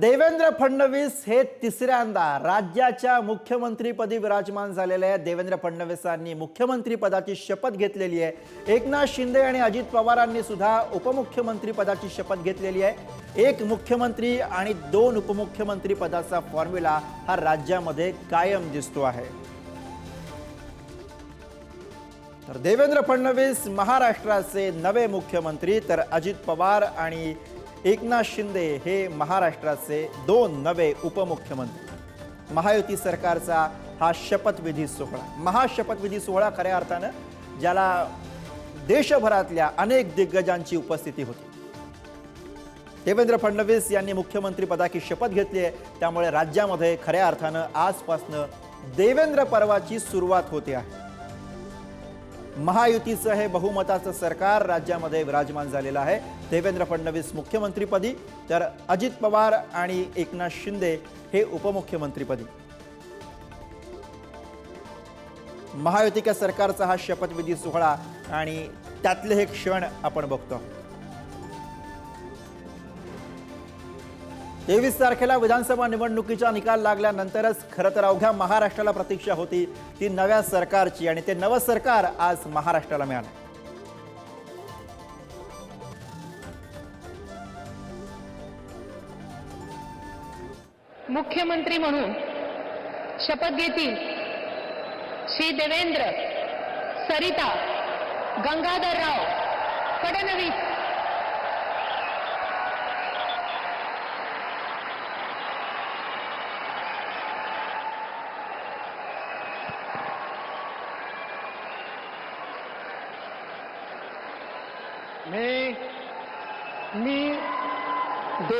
देवेंद्र फडणवीस हे तिसऱ्यांदा राज्याच्या मुख्यमंत्रीपदी विराजमान झालेले आहेत. देवेंद्र फडणवीसांनी मुख्यमंत्रीपदाची शपथ घेतलेली आहे. एकनाथ शिंदे आणि अजित पवारांनी सुद्धा उपमुख्यमंत्रीपदाची शपथ घेतलेली आहे. एक मुख्यमंत्री आणि दोन उपमुख्यमंत्री पदाचा फॉर्म्युला हा राज्यामध्ये कायम दिसतो आहे. तर देवेंद्र फडणवीस महाराष्ट्राचे नवे मुख्यमंत्री तर अजित पवार आणि एकनाथ शिंदे हे महाराष्ट्राचे दोन नवे उपमुख्यमंत्री. महायुती सरकारचा हा शपथविधी सोहळा. महाशपथविधी सोहळा खऱ्या अर्थानं ज्याला देशभरातल्या अनेक दिग्गजांची उपस्थिती होती. देवेंद्र फडणवीस यांनी मुख्यमंत्रीपदाची शपथ घेतली आहे. त्यामुळे राज्यामध्ये खऱ्या अर्थानं आजपासनं देवेंद्र पर्वाची सुरुवात होते आहे. महायुतीचं हे बहुमताचं सरकार राज्यामध्ये विराजमान झालेलं आहे. देवेंद्र फडणवीस मुख्यमंत्रीपदी तर अजित पवार आणि एकनाथ शिंदे हे उपमुख्यमंत्रीपदी. महायुतीच्या सरकारचा हा शपथविधी सोहळा आणि त्यातले हे क्षण आपण बघतो. तेवीस तारखेला विधानसभा निवडणुकीचा निकाल लागल्यानंतरच खरं तर अवघ्या महाराष्ट्राला प्रतीक्षा होती. ती नव्या सरकारची आणि ते नवं सरकार आज महाराष्ट्राला मिळालं मुख्यमंत्री म्हणून शपथ घेतील श्री देवेंद्र सरिता गंगाधरराव फडणवीस मी मी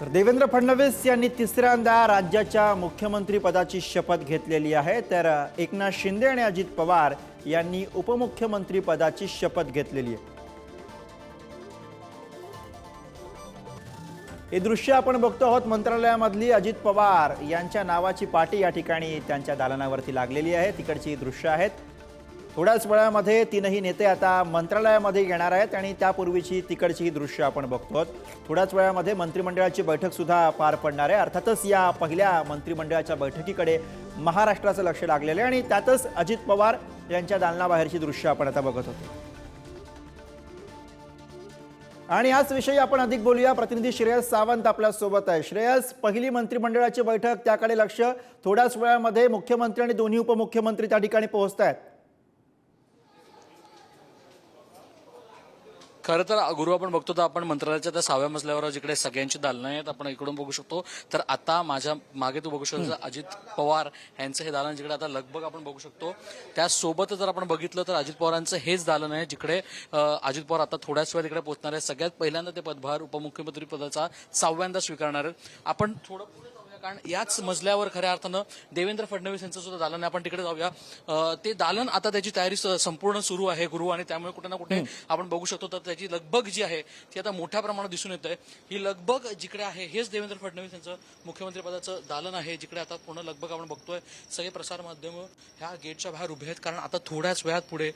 तर देवेंद्र फडणवीस यांनी तिसऱ्यांदा राज्याच्या मुख्यमंत्रीपदाची शपथ घेतलेली आहे. तर एकनाथ शिंदे आणि अजित पवार यांनी उपमुख्यमंत्रीपदाची शपथ घेतलेली आहे. हे दृश्य आपण बघतो आहोत. मंत्रालयामधली अजित पवार यांच्या नावाची पाटी या ठिकाणी त्यांच्या दालनावरती लागलेली आहे. तिकडची दृश्य आहेत. थोड्याच वेळामध्ये तीनही नेते आता मंत्रालयामध्ये येणार आहेत आणि त्यापूर्वीची तिकडची ही दृश्य आपण बघतो थोड्याच वेळामध्ये मंत्रिमंडळाची बैठक सुद्धा पार पडणार आहे. अर्थातच या पहिल्या मंत्रिमंडळाच्या बैठकीकडे महाराष्ट्राचं लक्ष लागलेलं आहे आणि त्यातच अजित पवार यांच्या दालनाबाहेरची दृश्य आपण आता बघत होतो. आणि याच विषयी आपण अधिक बोलूया. प्रतिनिधी श्रेयस सावंत आपल्यासोबत आहे. श्रेयस पहिली मंत्रिमंडळाची बैठक त्याकडे लक्ष. थोड्याच वेळामध्ये मुख्यमंत्री आणि दोन्ही उपमुख्यमंत्री त्या ठिकाणी पोहोचत आहेत खरं तर गुरु आपण बघतो तर आपण मंत्रालयाच्या त्या सहाव्या मजल्यावर जिकडे सगळ्यांची दालनं आहेत आपण इकडून बघू शकतो. तर आता माझ्या मागे तू बघू शकतो अजित पवार यांचं हे दालन जिकडे आता लगभग आपण बघू शकतो. त्यासोबत जर आपण बघितलं तर अजित पवारांचं हेच दालन आहे जिकडे अजित पवार आता थोड्याच वेळ तिकडे पोहोचणार आहे सगळ्यात पहिल्यांदा ते पदभार उपमुख्यमंत्री पदाचा सहाव्यांदा स्वीकारणार आहेत. आपण थोडं कारण याच मजल्यावर खऱ्या अर्थानं देवेंद्र फडणवीस यांचं सुद्धा दालन आहे. आपण तिकडे जाऊया. ते दालन आता त्याची तयारी स- संपूर्ण सुरू आहे गुरु आणि त्यामुळे कुठे ना कुठे आपण बघू शकतो. तर त्याची लगबग जी आहे ती आता मोठ्या प्रमाणात दिसून येत आहे. ही लगबग जिकडे आहे हेच देवेंद्र फडणवीस यांचं मुख्यमंत्री पदाचं दालन आहे. जिकडे आता पूर्ण लगबग आपण बघतोय. सगळे प्रसार माध्यम ह्या गेटच्या बाहेर उभे आहेत. कारण आता थोड्याच वेळात पुढे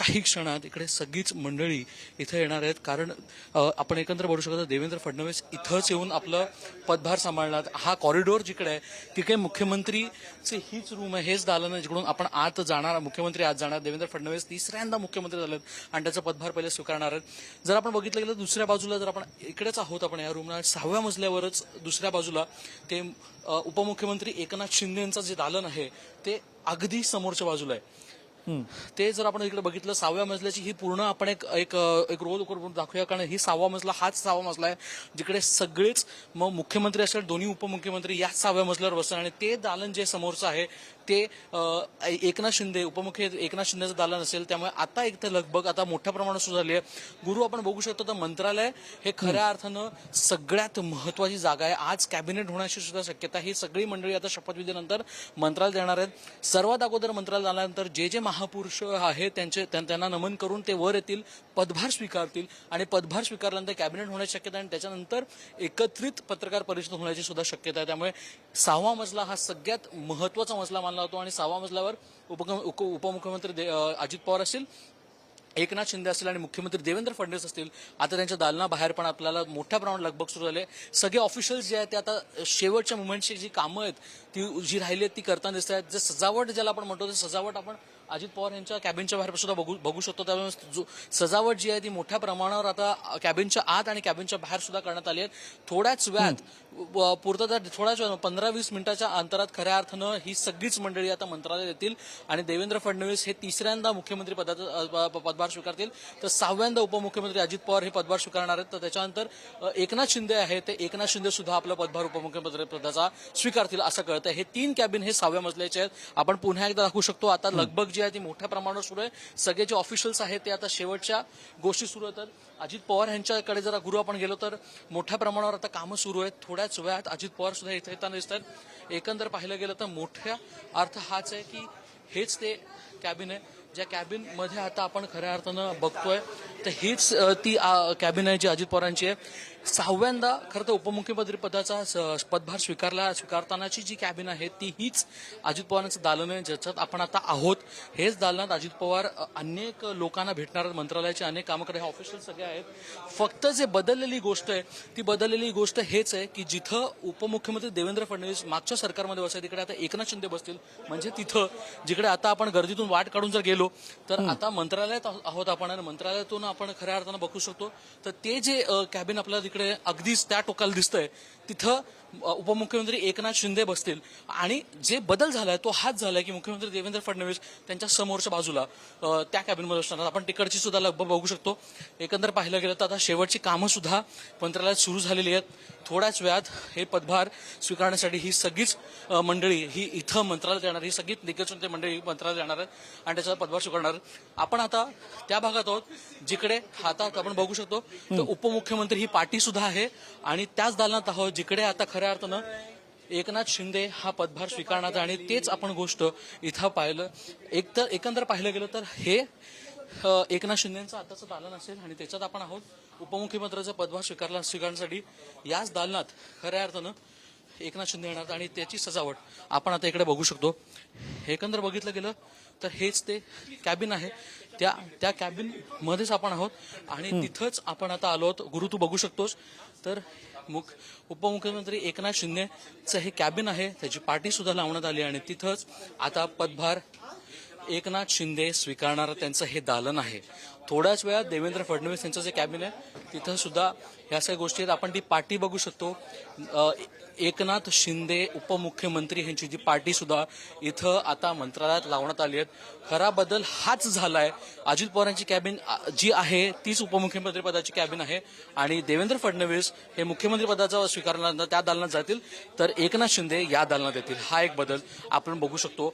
काही क्षणात इकडे सगळीच मंडळी इथं येणार आहेत. कारण आपण एकंदर बोलू शकतो देवेंद्र फडणवीस इथंच येऊन आपलं पदभार सांभाळणार. हा कॉरिडॉर जिकडे आहे तिकडे मुख्यमंत्रीचे हीच रूम आहे हेच दालन आहे जिकडून आपण आत जाणार मुख्यमंत्री आत जाणार देवेंद्र फडणवीस तिसऱ्यांदा मुख्यमंत्री झालेत आणि त्याचा पदभार पहिले स्वीकारणार आहेत. जर आपण बघितलं गेलं दुसऱ्या बाजूला जर आपण इकडेच आहोत आपण या रूमला सहाव्या मजल्यावरच दुसऱ्या बाजूला ते उपमुख्यमंत्री एकनाथ शिंदे यांचं जे दालन आहे ते अगदी समोरच्या बाजूला आहे. ते जर आपण इकडे बघितलं सहाव्या मजल्याची ही पूर्ण आपण एक एक एक रोल करून दाखवूया. कारण ही सहावा मजला हाच सहावा मजला आहे जिकडे सगळेच मग मुख्यमंत्री असेल दोन्ही उपमुख्यमंत्री याच सहाव्या मजल्यावर बसतात आणि ते दालन जे समोरचं आहे ते एकनाथ शिंदे उपमुख्य एकनाथ शिंदेचं दालन असेल त्यामुळे आता एक तर लगबग आता मोठ्या प्रमाणात सुरू झाली आहे. गुरु आपण बघू शकतो तर मंत्रालय हे खऱ्या अर्थानं सगळ्यात महत्वाची जागा आहे. आज कॅबिनेट होण्याची सुद्धा शक्यता. ही सगळी मंडळी आता शपथविधीनंतर मंत्रालय येणार आहेत. सर्वात अगोदर मंत्रालय आल्यानंतर जे जे महापुरुष आहेत त्यांचे त्यां- त्यांना नमन करून ते वर येतील पदभार स्वीकारतील आणि पदभार स्वीकारल्यानंतर कॅबिनेट होण्याची शक्यता आणि त्याच्यानंतर एकत्रित पत्रकार परिषद होण्याची सुद्धा शक्यता आहे. त्यामुळे सहावा मजला हा सगळ्यात महत्त्वाचा मजला मान लावतो आणि सहावा मजल्यावर उप- उपमुख्यमंत्री अजित पवार असतील एकनाथ शिंदे असतील आणि मुख्यमंत्री देवेंद्र फडणवीस असतील आता त्यांच्या दालना बाहेर पण आपल्याला मोठ्या प्रमाणात लगबग सुरू झाले. सगळे ऑफिशियल्स जे आहेत ते आता शेवटच्या मुवमेंटची जी कामं आहेत ती जी राहिली आहेत ती करताना दिसत आहेत. जे सजावट ज्याला आपण म्हणतो ते सजावट आपण अजित पवार यांच्या कॅबिनच्या बाहेर सुद्धा बघू बघू शकतो. त्यामुळे जो सजावट जी आहे ती मोठ्या प्रमाणावर आता कॅबिनच्या आत आणि कॅबिनच्या बाहेर सुद्धा करण्यात आली आहे. थोड्याच वेळात पूर्तता थोड्याच वेळात पंधरा वीस मिनिटाच्या अंतरात खऱ्या अर्थानं ही सगळीच मंडळी आता मंत्रालयात येतील आणि देवेंद्र फडणवीस हे तिसऱ्यांदा मुख्यमंत्री पदाचा पदभार स्वीकारतील. तर सहाव्यांदा उपमुख्यमंत्री अजित पवार हे पदभार स्वीकारणार आहेत. तर त्याच्यानंतर एकनाथ शिंदे आहे ते एकनाथ शिंदे सुद्धा आपला पदभार उपमुख्यमंत्री पदाचा स्वीकारतील असं कळतं हे तीन कॅबिन हे सहाव्या मजल्याचे आहेत. आपण पुन्हा एकदा दाखवू शकतो. आता लगबग जी आहे ती मोठ्या प्रमाणावर सुरू आहे. सगळे जे ऑफिशियल्स आहेत ते आता शेवटच्या गोष्टी सुरू होतात अजित पवार यांच्याकडे जरा गुरु आपण गेलो तर मोठ्या प्रमाणावर आता कामं सुरू आहेत. थोड्याच वेळात अजित पवार सुद्धा इथे येताना दिसत आहेत. एकंदर पाहिलं गेलं तर मोठ्या अर्थ हाच आहे की हेच ते कॅबिन आहे. ज्या कॅबिनमध्ये आता आपण खऱ्या अर्थानं बघतोय तर हीच ती कॅबिन आहे जी अजित पवारांची आहे. सहाव्यांदा खरं तर उपमुख्यमंत्री पदाचा पदभार स्वीकारला स्वीकारतानाची जी कॅबिन आहे ती हीच अजित पवारांचं दालन आहे ज्याच्यात आपण आता आहोत. हेच दालनात अजित पवार अनेक लोकांना भेटणार मंत्रालयाचे अनेक कामं करणार ऑफिशियल सगळे आहेत. फक्त जे बदललेली गोष्ट आहे ती बदललेली गोष्ट हेच आहे की जिथं उपमुख्यमंत्री देवेंद्र फडणवीस मागच्या सरकारमध्ये बसायचे तिकडे आता एकनाथ शिंदे बसतील. म्हणजे तिथं जिकडे आता आपण गर्दीतून वाट काढून जर गेलो तर आता मंत्रालयात आहो- आहोत आपण आणि मंत्रालयातून आपण खऱ्या अर्थानं बघू शकतो. तर ते जे कॅबिन आपल्याला तिकडे अगदीच त्या टोकाला दिसतंय. तिथं उपमुख्यमंत्री एकनाथ शिंदे बसतील. आणि जे बदल झालाय तो हाच झालाय की मुख्यमंत्री देवेंद्र फडणवीस त्यांच्या समोरच्या बाजूला त्या कॅबिनमध्ये असणार. आपण तिकडची सुद्धा लगभग बघू शकतो. एकंदर पाहिलं गेलं तर आता शेवटची कामं सुद्धा मंत्रालयात सुरू झालेली आहेत. थोड्याच वेळात हे पदभार स्वीकारण्यासाठी ही सगळीच मंडळी ही इथं मंत्रालयात येणार ही सगळीच निकटून ते मंडळी मंत्रालयात येणार आहेत आणि त्याचा पदभार स्वीकारणार. आपण आता त्या भागात आहोत जिकडे हातात आपण बघू शकतो तर उपमुख्यमंत्री ही पार्टी सुद्धा आहे आणि त्याच दालनात आहोत जिकडे आता खऱ्या अर्थानं एकनाथ शिंदे हा पदभार स्वीकारणार आणि तेच आपण गोष्ट इथं पाहिलं. एक तर एकंदर पाहिलं गेलं तर हे एकनाथ शिंदेचं आताचं दालन असेल आणि त्याच्यात आपण आहोत उपमुख्यमंत्र्याचा पदभार स्वीकारला स्वीकारण्यासाठी. याच दालनात खऱ्या अर्थानं एकनाथ शिंदे येणार आणि त्याची सजावट आपण आता इकडे बघू शकतो. एकंदर बघितलं गेलं तर हेच ते कॅबिन आहे. त्या त्या कॅबिन मध्येच आपण आहोत आणि तिथंच आपण आता आलो आहोत. गुरु तू बघू शकतोस. तर मुख उपमुख्यमंत्री एकनाथ शिंदेचं हे कॅबिन आहे. त्याची पार्टी सुद्धा लावण्यात आली आणि तिथंच आता पदभार एकनाथ शिंदे स्वीकारणारं त्यांचं हे दालन आहे. थोड्याच वेळात देवेंद्र फडणवीस यांचं जे कॅबिन आहे तिथं सुद्धा ह्या सगळ्या गोष्टी आहेत. आपण ती पार्टी बघू शकतो. एकनाथ शिंदे उपमुख्यमंत्री यांची जी पार्टी सुद्धा इथं आता मंत्रालयात लावण्यात आली आहेत. खरा बदल हाच झालाय. अजित पवारांची कॅबिन जी आहे तीच उपमुख्यमंत्री पदाची कॅबिन आहे आणि देवेंद्र फडणवीस हे मुख्यमंत्री पदाचा स्वीकारल्यानंतर त्या दालनात जातील. तर एकनाथ शिंदे या दालनात येतील हा एक बदल आपण बघू शकतो.